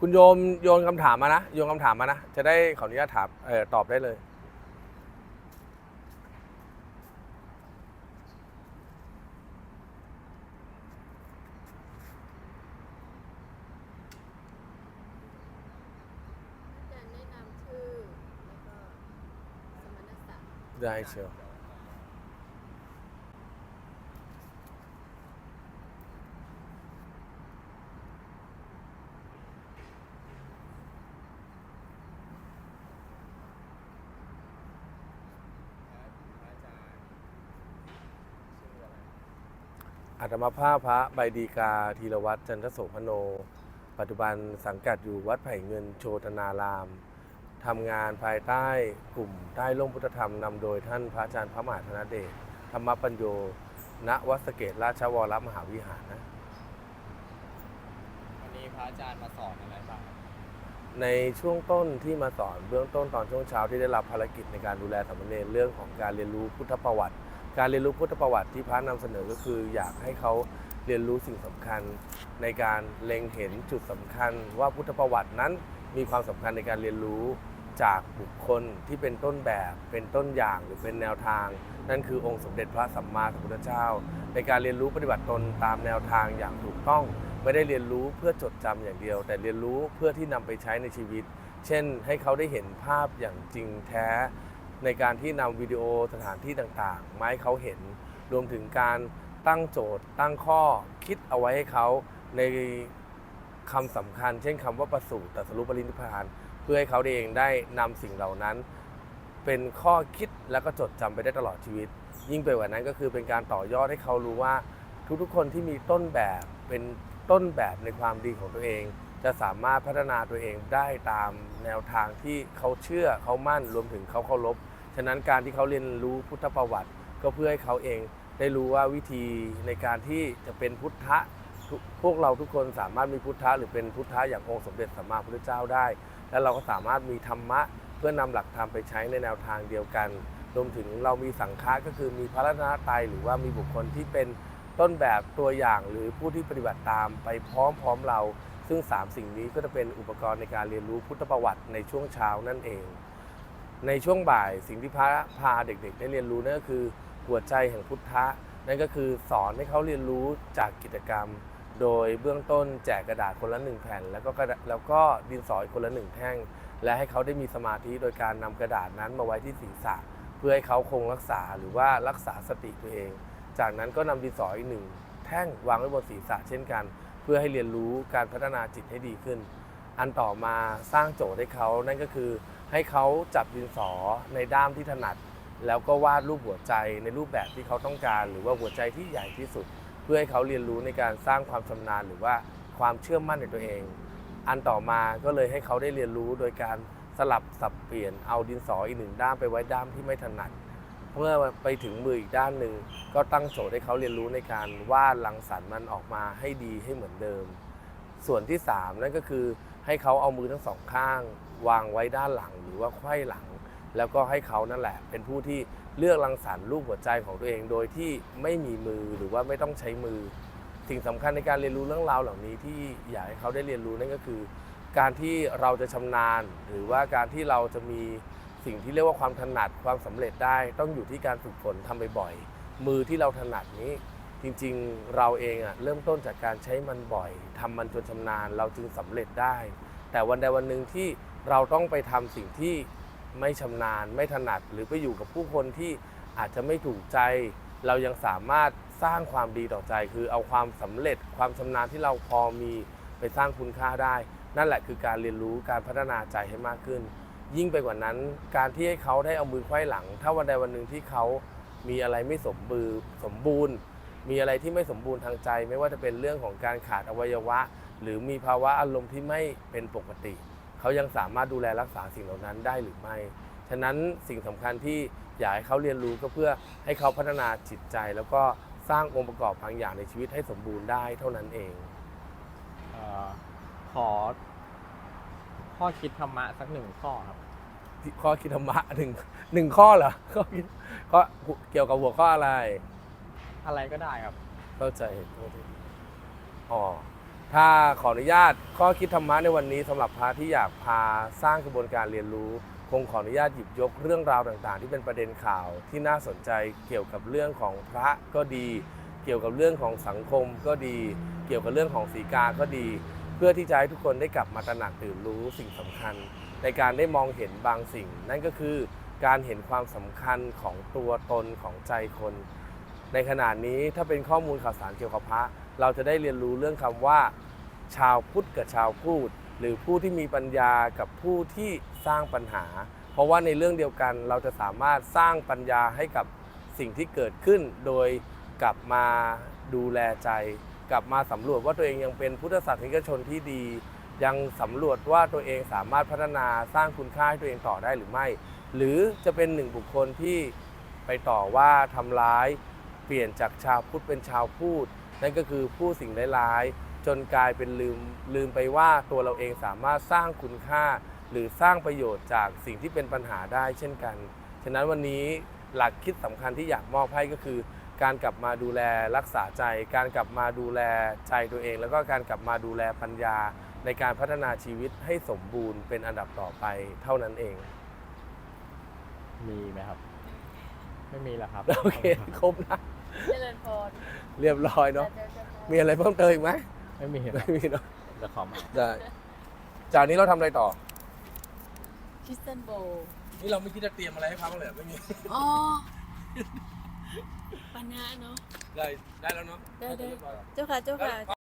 คุณโยมโยนคำถามมานะโยนคำถามมานะ จะได้ขออนุญาตถามเออตอบได้เลย อาจารย์แนะนำชื่อแล้วก็สมณศักดิ์ ได้เชียว อาตมาภาพพระใบดีกาธีรวัตรจันทโสพโน ปัจจุบันสังกัดอยู่วัดไผ่เงินโชตนารามทำงานภายใต้กลุ่มใต้ร่มพุทธธรรมนำโดยท่านพระอาจารย์พระมหาธนเดชธรรมปัญโย ณวัดสะเกตราชวรมหาวิหารนะวันนี้พระอาจารย์มาสอนอะไรบ้างครับในช่วงต้นที่มาสอนเบื้องต้นตอนช่วงเช้าที่ได้รับภารกิจในการดูแลสามเณรเรื่องของการเรียนรู้พุทธประวัติ การเรียนรู้พุทธประวัติที่พระนำเสนอก็คืออยากให้เขาเรียนรู้สิ่งสำคัญ ในการเล็งเห็นจุดสำคัญ ว่าพุทธประวัตินั้นมีความสำคัญในการเรียนรู้จากบุคคลที่เป็นต้นแบบ เป็นต้นอย่างหรือเป็นแนวทาง นั่นคือองค์สมเด็จพระสัมมาสัมพุทธเจ้า ในการเรียนรู้ปฏิบัติตนตามแนวทางอย่างถูกต้อง ไม่ได้เรียนรู้เพื่อจดจำอย่างเดียว แต่เรียนรู้เพื่อที่นำไปใช้ในชีวิต เช่น ให้เขาได้เห็นภาพอย่างจริงแท้ ในการที่นำวิดีโอสถานที่ต่างๆ มาให้เขาเห็น รวมถึงการตั้งโจทย์ ตั้งข้อคิดเอาไว้ให้เขาในคำสำคัญ เช่นคำว่าประสูติตรัสรู้ปรินิพพาน เพื่อให้เขาเองได้นำสิ่งเหล่านั้น เป็นข้อคิดแล้วก็จดจำไปได้ตลอดชีวิต ยิ่งไปกว่านั้นก็คือเป็นการต่อยอดให้เขารู้ว่า ทุกๆคนที่มีต้นแบบเป็นต้นแบบในความดีของตัวเอง จะสามารถพัฒนาตัวเองได้ตามแนวทางที่เขาเชื่อเขามั่นรวมถึงเขาเคารพ ฉะนั้นการที่เขาเรียนรู้พุทธประวัติ ก็เพื่อให้เขาเองได้รู้ว่าวิธีในการที่จะเป็นพุทธะพวกเราทุกคนสามารถมีพุทธะหรือเป็นพุทธะอย่างองค์สมเด็จสัมมาพุทธเจ้าได้ และเราก็สามารถมีธรรมะ เพื่อนำหลักธรรมไปใช้ในแนวทางเดียวกันรวมถึงเรามีสังฆะก็คือมีพระรัตนตรัยหรือว่ามีบุคคลที่เป็นต้นแบบตัวอย่างหรือผู้ที่ปฏิบัติตามไปพร้อมๆเรา ซึ่ง 3 สิ่งนี้ก็จะเป็นอุปกรณ์ในการเรียนรู้พุทธประวัติในช่วงเช้านั่นเอง ในช่วงบ่ายสิ่งที่พระพาเด็กๆ ได้เรียนรู้นั่นก็คือหัวใจแห่งพุทธะ นั่นก็คือสอนให้เขาเรียนรู้จากกิจกรรม โดยเบื้องต้นแจกกระดาษคนละหนึ่งแผ่น แล้วก็แล้วก็ดินสออีกคนละหนึ่งแท่ง และให้เขาได้มีสมาธิโดยการนำกระดาษนั้นมาไว้ที่ศีรษะ เพื่อให้เขาคงรักษาหรือว่ารักษาสติตัวเอง จากนั้นก็นำดินสออีกหนึ่งแท่งวางไว้บนศีรษะเช่นกัน เพื่อให้เรียนรู้การพัฒนาจิตให้ดีขึ้น อันต่อมาสร้างโจทย์ให้เขานั่นก็คือ ให้เขาจับดินสอในด้ามที่ถนัด แล้วก็วาดรูปหัวใจในรูปแบบที่เขาต้องการ หรือว่าหัวใจที่ใหญ่ที่สุด เพื่อให้เขาเรียนรู้ในการสร้างความชำนาญหรือว่าความเชื่อมั่นในตัวเอง อันต่อมาก็เลยให้เขาได้เรียนรู้โดยการสลับสับเปลี่ยนเอาดินสออีกหนึ่งด้ามไปไว้ด้ามที่ไม่ถนัดเมื่อไปถึงมืออีกด้านหนึ่งก็ตั้งโจทย์ให้เขาเรียนรู้ในการวาดรังสรรค์มันออกมาให้ดีให้เหมือนเดิม ส่วนที่ 3 นั่นก็คือให้เขาเอามือทั้งสองข้าง วางไว้ด้านหลังหรือว่าไขว้หลัง แล้วก็ให้เขานั่นแหละ เป็นผู้ที่เลือกรังสรรค์รูปหัวใจของตัวเองโดยที่ไม่มีมือหรือว่าไม่ต้องใช้มือ สิ่งสำคัญในการเรียนรู้เรื่องราวเหล่านี้ที่อยากให้เขาได้เรียนรู้นั่นก็คือ การที่เราจะชำนาญ หรือว่าการที่เราจะมีสิ่งที่เรียกว่าความถนัดความสำเร็จได้ ต้องอยู่ที่การฝึกฝนทำบ่อยๆมือที่เราถนัดนี้จริงๆ เราเองอะเริ่มต้นจากการใช้มันบ่อยทำมันจนชำนาญเราจึงสำเร็จได้ แต่วันใดวันหนึ่งที่ เราต้องไปทำสิ่งที่ไม่ชำนาญไม่ถนัด หรือไปอยู่กับผู้คนที่อาจจะไม่ถูกใจ เรายังสามารถสร้างความดีต่อใจ คือเอาความสำเร็จความชำนาญที่เราพอมีไปสร้างคุณค่าได้ นั่นแหละคือการเรียนรู้การพัฒนาใจให้มากขึ้น ยิ่งไปกว่านั้น การที่ให้เขาได้เอามือไขว้หลัง ถ้าวันใดวันหนึ่งที่เขามีอะไรไม่สมบูรณ์สมบูรณ์ มีอะไรที่ไม่สมบูรณ์ทางใจ ไม่ว่าจะเป็นเรื่องของการขาดอวัยวะ หรือมีภาวะอารมณ์ที่ไม่เป็นปกติ เขายังสามารถดูแลรักษาสิ่งเหล่านั้นได้หรือไม่ ฉะนั้นสิ่งสำคัญที่อยากให้เขาเรียนรู้ก็เพื่อให้เขาพัฒนาจิตใจ แล้วก็สร้างองค์ประกอบบางอย่างในชีวิตให้สมบูรณ์ได้เท่านั้นเองเอ่อขอข้อคิดธรรมะสักหนึ่งข้อครับ ข้อคิดธรรมะหนึ่งหนึ่งข้อเหรอข้อคิดข้อเกี่ยวกับหัวข้ออะไร อะไรก็ได้ครับ เข้าใจเข้าใจอ๋อ ถ้าขออนุญาตข้อคิดธรรมะในวันนี้สำหรับพระที่อยากพาสร้างกระบวนการเรียนรู้ คงขออนุญาตหยิบยกเรื่องราวต่างๆ ที่เป็นประเด็นข่าวที่น่าสนใจเกี่ยวกับเรื่องของพระก็ดี เกี่ยวกับเรื่องของสังคมก็ดี เกี่ยวกับเรื่องของสีกาก็ดี เพื่อที่จะให้ทุกคนได้กลับมาตระหนักตื่นรู้สิ่งสำคัญ ในการได้มองเห็นบางสิ่ง นั่นก็คือการเห็นความสำคัญของตัวตนของใจคน ในขณะนี้ถ้าเป็นข้อมูลข่าวสารเกี่ยวกับพระ เราจะได้เรียนรู้เรื่องคำว่า ชาวพุทธกับชาวพูด หรือผู้ที่มีปัญญากับผู้ที่สร้างปัญหา เพราะว่าในเรื่องเดียวกันเราจะสามารถสร้างปัญญาให้กับสิ่งที่เกิดขึ้น โดยกลับมาดูแลใจ กลับมาสำรวจว่าตัวเองยังเป็นพุทธศาสนิกชนที่ดี ยังสำรวจว่าตัวเองสามารถพัฒนาสร้างคุณค่าให้ตัวเองต่อได้หรือไม่ หรือจะเป็นหนึ่งบุคคลที่ไปต่อว่าทำร้าย เปลี่ยนจากชาวพุทธเป็นชาวพูด นั่นก็คือพูดสิ่งร้ายๆจนกลายเป็นลืมลืมไปว่าตัวเราเองสามารถสร้างคุณค่า หรือสร้างประโยชน์จากสิ่งที่เป็นปัญหาได้เช่นกัน ฉะนั้นวันนี้หลักคิดสำคัญที่อยากมอบให้ก็คือ การกลับมาดูแลรักษาใจ การกลับมาดูแลใจตัวเอง แล้วก็การกลับมาดูแลปัญญา ในการพัฒนาชีวิตให้สมบูรณ์เป็นอันดับต่อไปเท่านั้นเอง มีไหมครับ ไม่มีแล้วครับ โอเค ครบนะเจริญพร เรียบร้อยเนาะเจริญพรมีอะไรเพิ่มเติมอีกไหมไม่มีครับไม่มีเนาะจะขอมาได้จากนี้เราทำอะไรต่อคริสตันโบนี่เราไม่คิดจะเตรียมอะไรให้พักเลยไม่มีอ๋อปัญหาเนาะได้ได้แล้วเนาะได้ได้เจ้าค่ะเจ้าค่ะ